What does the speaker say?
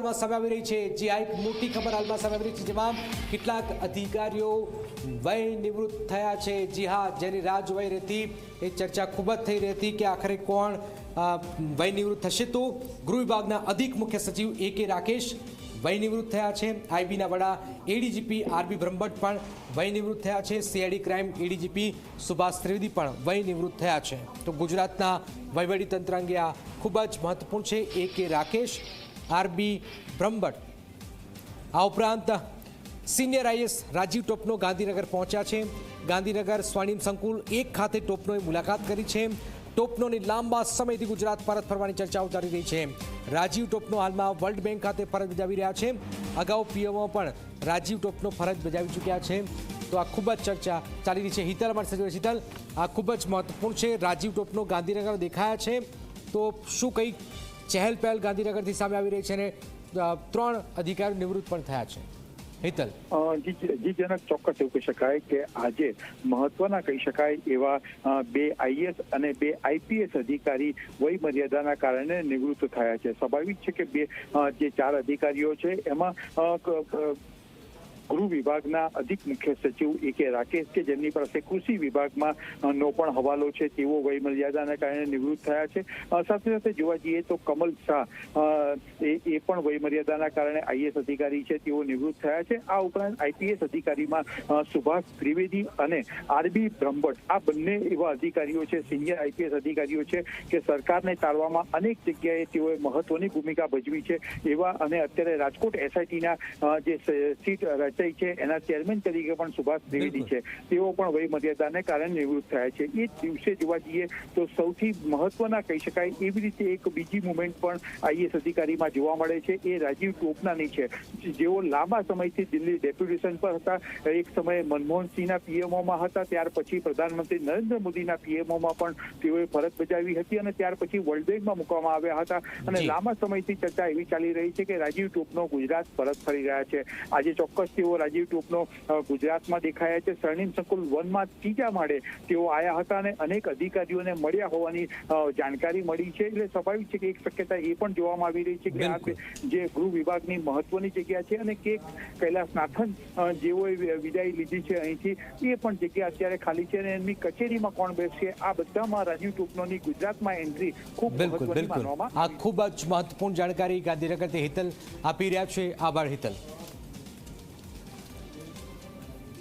હાલમાં સામે આવી રહી છે. જે આ એક મોટી ખબર હાલમાં સામે આવી રહી છે. જેમાં કેટલાક અધિકારીઓ વય નિવૃત્ત થયા છે. જી હા, જેની રાહ જોવાઈ રહેતી, એ ચર્ચા ખૂબ જ થઈ રહી હતી કે આખરે કોણ વય નિવૃત્ત થશે તો ગૃહ વિભાગના અધિક મુખ્ય સચિવ એ કે રાકેશ વય નિવૃત્ત થયા છે. આઈબીના વડા એડીજીપી આરબી બ્રહ્મભટ્ટ પણ વય નિવૃત્ત થયા છે. CID crime ADGP Subhash Trivedi પણ વય નિવૃત્ત થયા છે. તો ગુજરાતના વહીવટીતંત્ર અંગે આ ખૂબ જ મહત્વપૂર્ણ છે. એ કે રાકેશ આરબી બ્રહ્મભટ્ટ. આ ઉપરાંત સિનિયર આઈએસ રાજીવ ટોપનો ગાંધીનગર પહોંચ્યા છે. ગાંધીનગર સ્વર્ણિમ સંકુલ એક ખાતે ટોપનોએ મુલાકાત કરી છે. ટોપનોની લાંબા સમયથી ગુજરાત પરત ફરવાની ચર્ચાઓ ચાલી રહી છે. રાજીવ ટોપનો હાલમાં વર્લ્ડ બેંક ખાતે ફરજ બજાવી રહ્યા છે. અગાઉ પીએમઓ પણ રાજીવ ટોપનો ફરજ બજાવી ચૂક્યા છે. તો આ ખૂબ જ ચર્ચા ચાલી રહી છે. હિતલ અમારી સાથે શીતલ આ ખૂબ જ મહત્વપૂર્ણ છે. રાજીવ ટોપનો ગાંધીનગર દેખાયા છે. તો શું કંઈક ચહેલ પહેલ ગાંધીનગરથી સામે આવી રહી છે અને ત્રણ અધિકારી નિવૃત્ત પણ થયા છે. હિતલ. જી જનક ચોક્કસ એવું કહી શકાય કે આજે મહત્વના કહી શકાય એવા બે આઈએસ અને બે આઈપીએસ અધિકારી વય મર્યાદાના કારણે નિવૃત્ત થયા છે. સ્વાભાવિક છે કે બે જે ચાર અધિકારીઓ છે, એમાં ગૃહ વિભાગના અધિક મુખ્ય સચિવ એ કે રાકેશ કે જેમની પાસે કૃષિ વિભાગમાં નો પણ હવાલો છે, તેઓ વયમર્યાદાના કારણે નિવૃત્ત થયા છે. સાથે સાથે જોવા જઈએ તો કમલ શાહ એ પણ વયમર્યાદાના કારણે આઈએસ અધિકારી છે, તેઓ નિવૃત્ત થયા છે. આ ઉપરાંત આઈપીએસ અધિકારીમાં સુભાષ ત્રિવેદી અને આરબી બ્રહ્મભટ્ટ, આ બંને એવા અધિકારીઓ છે, સિનિયર આઈપીએસ અધિકારીઓ છે કે સરકારને તારવામાં અનેક જગ્યાએ તેઓએ મહત્વની ભૂમિકા ભજવી છે. એવા અને અત્યારે રાજકોટ એસઆઈટીના જે સીટ રચાઈ છે એના ચેરમેન તરીકે પણ સુભાષ ત્રિવેદી છે. તેઓ પણ વયમર્યાદાને કારણે નિવૃત્ત થયા છે. એ જ દિવસે જોવા જઈએ તો સૌથી મહત્વના કહી શકાય એવી રીતે એક બીજી મુવમેન્ટ પણ આઈએસ અધિકારીમાં જોવા મળે છે. એ રાજીવ ટોપનાની છે. જેઓ લાંબા સમયથી દિલ્હી ડેપ્યુટેશન પર હતા. એક સમયે મનમોહનસિંહના પીએમઓમાં હતા. ત્યાર પછી પ્રધાનમંત્રી નરેન્દ્ર મોદીના પીએમઓમાં પણ તેઓએ ફરજ બજાવી હતી અને ત્યાર પછી વર્લ્ડ બેંકમાં મૂકવામાં આવ્યા હતા. અને લાંબા સમયથી ચર્ચા એવી ચાલી રહી છે કે રાજીવ ટોપનો ગુજરાત પરત ફરી રહ્યા છે. આજે ચોક્કસ તેઓ રાજીવ ટોપનો ગુજરાતમાં દેખાયા છે. સ્વર્ણિમ સંકુલ વનમાં ત્રીજા માળે તેઓ આવ્યા હતા અને અનેક અધિકારીઓને મળ્યા હોવાની જાણકારી મળી છે. એટલે સ્વાભાવિક છે કે એક શક્યતા એ પણ જોવામાં આવી રહી છે કે આ જે ગૃહ વિભાગની મહત્વની જગ્યા છે અને કે કૈલાસનાથન જેઓએ વિદાય લીધી છે અહીંથી એ પણ જગ્યા અત્યારે ખાલી છે અને એમની કચેરીમાં કોણ બેસશે આ બધામાં રાજીવ ટોપનોની ગુજરાતમાં એન્ટ્રી ખૂબ મહત્વની માનવામાં આ ખૂબ જ મહત્વપૂર્ણ જાણકારી ગાંધીનગરથી હિતલ આપી રહ્યા છે. આભાર હિતલ.